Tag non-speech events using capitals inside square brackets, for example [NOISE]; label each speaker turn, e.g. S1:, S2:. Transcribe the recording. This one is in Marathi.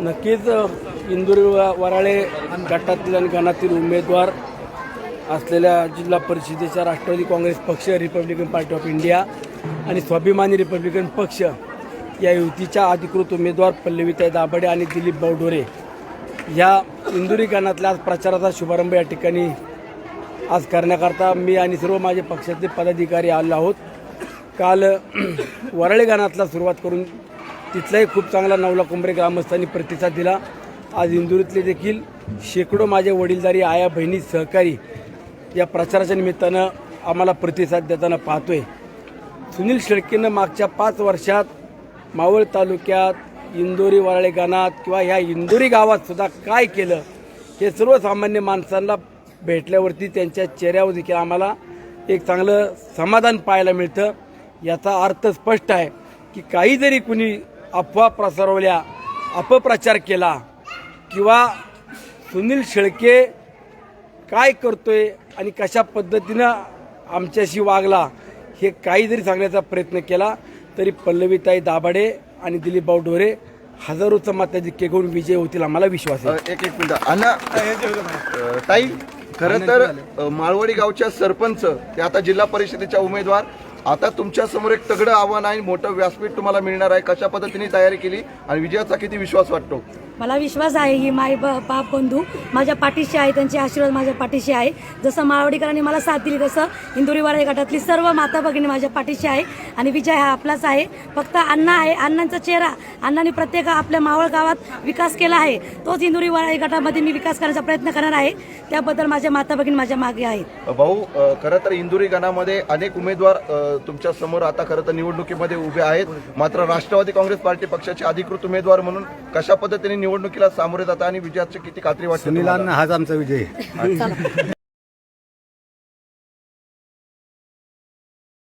S1: नक्कीच अ, इंदूर वराळे गटातील आणि गणातील उमेदवार असलेल्या जिल्हा परिषदेच्या राष्ट्रवादी काँग्रेस पक्ष रिपब्लिकन पार्टी ऑफ इंडिया आणि स्वाभिमानी रिपब्लिकन पक्ष या युतीच्या अधिकृत उमेदवार पल्लवीताई दाभडे आणि दिलीप बावडोरे या इंदुरी गणातल्या आज प्रचाराचा शुभारंभ या ठिकाणी आज करण्याकरता मी आणि सर्व माझे पक्षातले पदाधिकारी आलो आहोत. काल [CLEARS THROAT] वराळे गाणातला सुरुवात करून तिथलाही खूप चांगला नवला कुंभरे ग्रामस्थांनी प्रतिसाद दिला. आज इंदुरीतले देखील शेकडो माझे वडीलधारी आया बहिणी सहकारी या प्रचाराच्या निमित्तानं आम्हाला प्रतिसाद देताना पाहतोय. सुनील शेळकेनं मागच्या पाच वर्षात मावळ तालुक्यात इंदोरी वराळे गाणात किंवा ह्या इंदोरी गावात सुद्धा काय केलं हे सर्वसामान्य माणसांना भेटल्यावरती त्यांच्या चेहऱ्यावर देखील आम्हाला एक चांगलं समाधान पाहायला मिळतं. याचा अर्थ स्पष्ट आहे की काही जरी कुणी अफवा प्रसरवल्या अपप्रचार केला किंवा सुनील शेळके काय करतोय आणि कशा पद्धतीनं आमच्याशी वागला हे काही जरी सांगण्याचा प्रयत्न केला तरी पल्लवीताई दाभाडे आणि दिलीपभाऊ ढोरे हजारोचं मताधिक्य घेऊन विजय होतील आम्हाला विश्वास आहे.
S2: एक एक मिनिट. अण्णा ताई खरं तर माळवाडी गावच्या सरपंच ते आता जिल्हा परिषदेच्या उमेदवार आता तुमच्यासमोर एक तगडं आव्हान आहे मोठं व्यासपीठ तुम्हाला मिळणार आहे. कशा पद्धतीने तयारी केली आणि विजयाचा किती विश्वास वाटतो?
S3: मला विश्वास आहे ही माय ब- बाप बंधू. माझ्या पाठीशी आहे त्यांचे आशीर्वाद माझ्या पाठीशी आहे. जसं माळवडीकरांनी मला साथ दिली तसं इंदुरीवाडा गटातली सर्व माता भगिनी माझ्या पाठीशी आहे. आणि विजय हा आपलाच आहे. फक्त अण्णा आहे अण्णांचा चेहरा. अण्णांनी प्रत्येक आपल्या मावळ गावात विकास केला आहे. तोच इंदुरीवाडा गटामध्ये मी विकास करण्याचा प्रयत्न करणार आहे. त्याबद्दल माझ्या माता भगिनी माझ्या मागे आहेत.
S2: भाऊ खरं तर इंदुरी गणामध्ये अनेक उमेदवार तुमच्यासमोर आता खरं तर निवडणुकीमध्ये उभे आहेत. मात्र राष्ट्रवादी काँग्रेस पार्टी पक्षाचे अधिकृत उमेदवार म्हणून कशा पद्धतीने निवडणुकीला सामोरे जाता आणि विजयाची किती खात्री वाटते?
S4: सुनीलांना हाच आमचा विजय [LAUGHS] आहे.